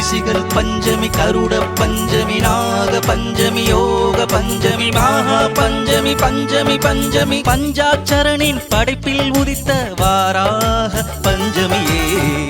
ரிஷிகள் பஞ்சமி கருட பஞ்சமி நாக பஞ்சமி யோக பஞ்சமி மகா பஞ்சமி பஞ்சமி பஞ்சமி பஞ்சாச்சரணின் படைப்பில் உதித்த வாராக பஞ்சமியே.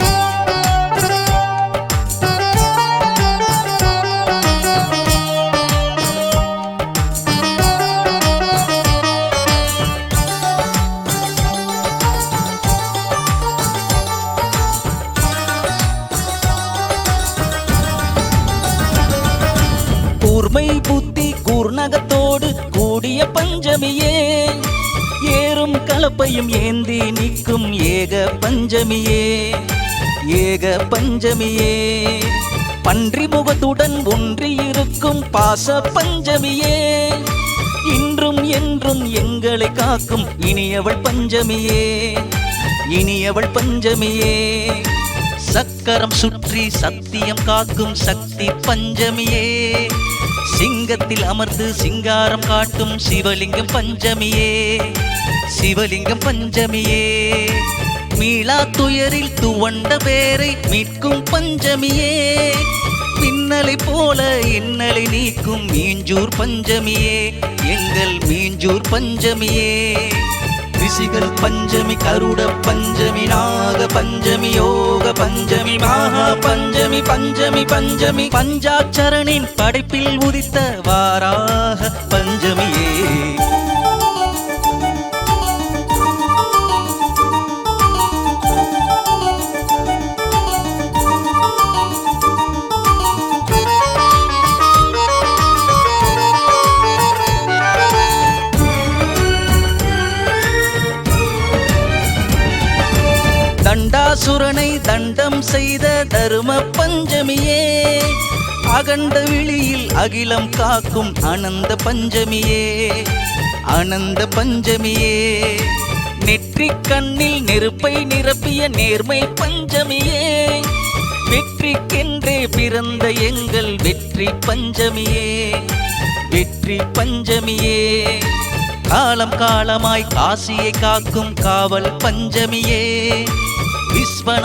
கூர்மை புத்தி கூர்நகத்தோடு கூடிய பஞ்சமியே. ஏறும் கலப்பையும் ஏந்தி நிற்கும் ஏக பஞ்சமியே. ஏக பஞ்சமியே. பன்றி முகத்துடன் ஒன்றியிருக்கும் பாச பஞ்சமியே. இன்றும் என்றும் எங்களை காக்கும் இனியவள் பஞ்சமியே. இனியவள் பஞ்சமியே. சக்கரம் சுற்றி சத்தியம் காக்கும் சக்தி பஞ்சமியே. சிங்கத்தில் அமர்ந்து சிங்காரம் காட்டும் சிவலிங்கம் பஞ்சமியே. சிவலிங்கம் பஞ்சமியே. மீளா துயரில் துவண்ட பேரை மீட்கும் பஞ்சமியே. மின்னலை போல இன்னலை நீக்கும் மீஞ்சூர் பஞ்சமியே. எங்கள் மீஞ்சூர் பஞ்சமியே. ரிஷிகள் பஞ்சமி கருட பஞ்சமி நாக பஞ்சமியோ பஞ்சமி மகா பஞ்சமி பஞ்சமி பஞ்சமி பஞ்சாட்சரனின் படைப்பில் உதித்த வாராக பஞ்சமியே. தண்டாசுரனை தண்டம் செய்த தரும பஞ்சமியே. அகண்ட விழியில் அகிலம் காக்கும் அனந்த பஞ்சமியே. அனந்த பஞ்சமியே. நெற்றி கண்ணில் நெருப்பை நிரப்பிய நேர்மை பஞ்சமியே. வெற்றிக்கென்றே பிறந்த எங்கள் வெற்றி பஞ்சமியே. வெற்றி பஞ்சமியே. காலம் காலமாய் காசியை காக்கும் காவல் பஞ்சமியே. ವಿಶ್ವನ